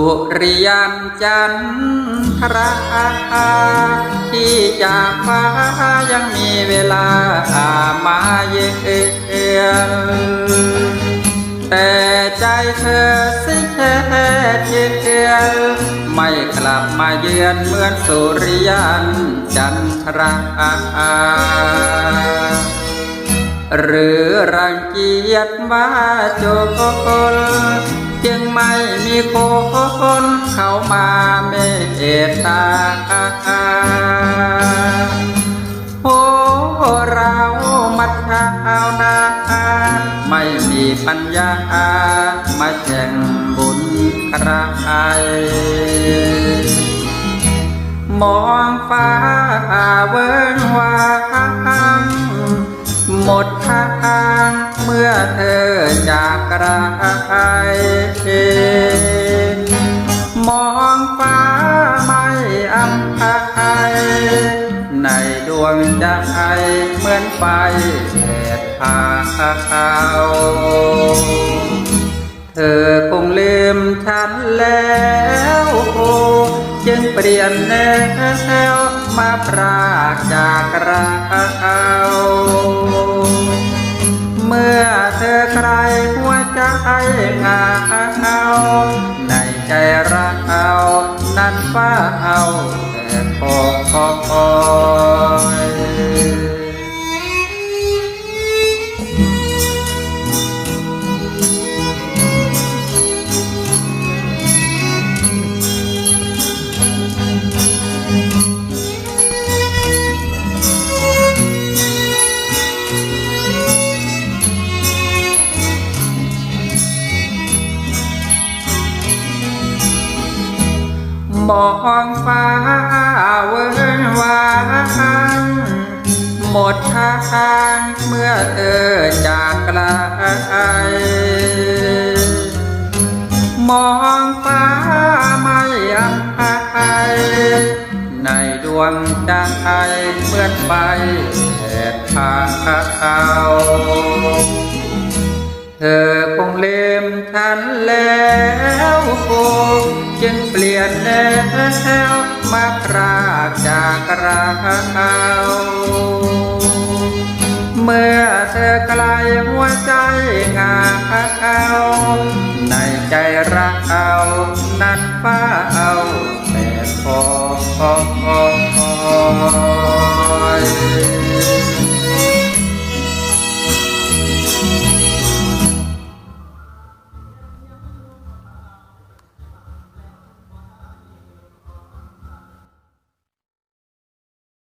ุริยันจันทราที่จากฟ้ายังมีเวลามาเยือนแต่ใจเธอสิแค่เยือนไม่กลับมาเยือนเหมือนสุริยันจันทราหรือรังเกียจว่าโจรจึง ไม่มีคนเข้ามาเมตตาโอ้เรามัดชาวนาไม่มีปัญญามาแข่งบุญใครมองฟ้าเวิงวา มดทางเมื่อเธอจากไกลมองฟ้าไม่อำพายในดวงใจเหมือนไฟแผดเผาเธอคงลืมฉันแล้วจึงเปลี่ยนแนวมาปรากจากเรา เมื่อเธอใครหัวใจงาเอาในใจเรานั้นฟ้า มองฟ้าเวินวางหมดทางเมื่อเธอจากไกลมองฟ้าไม่อำพายในดวงใจเมื่อไฟแผดเผาเธอคงเลืมฉันแล้วจึง เปลี่ยนแนวมาพรากจากเราเมื่อเธอไกลหัวใจเหงาในใจรักเอานั้นฟ้าเอาแต่คอย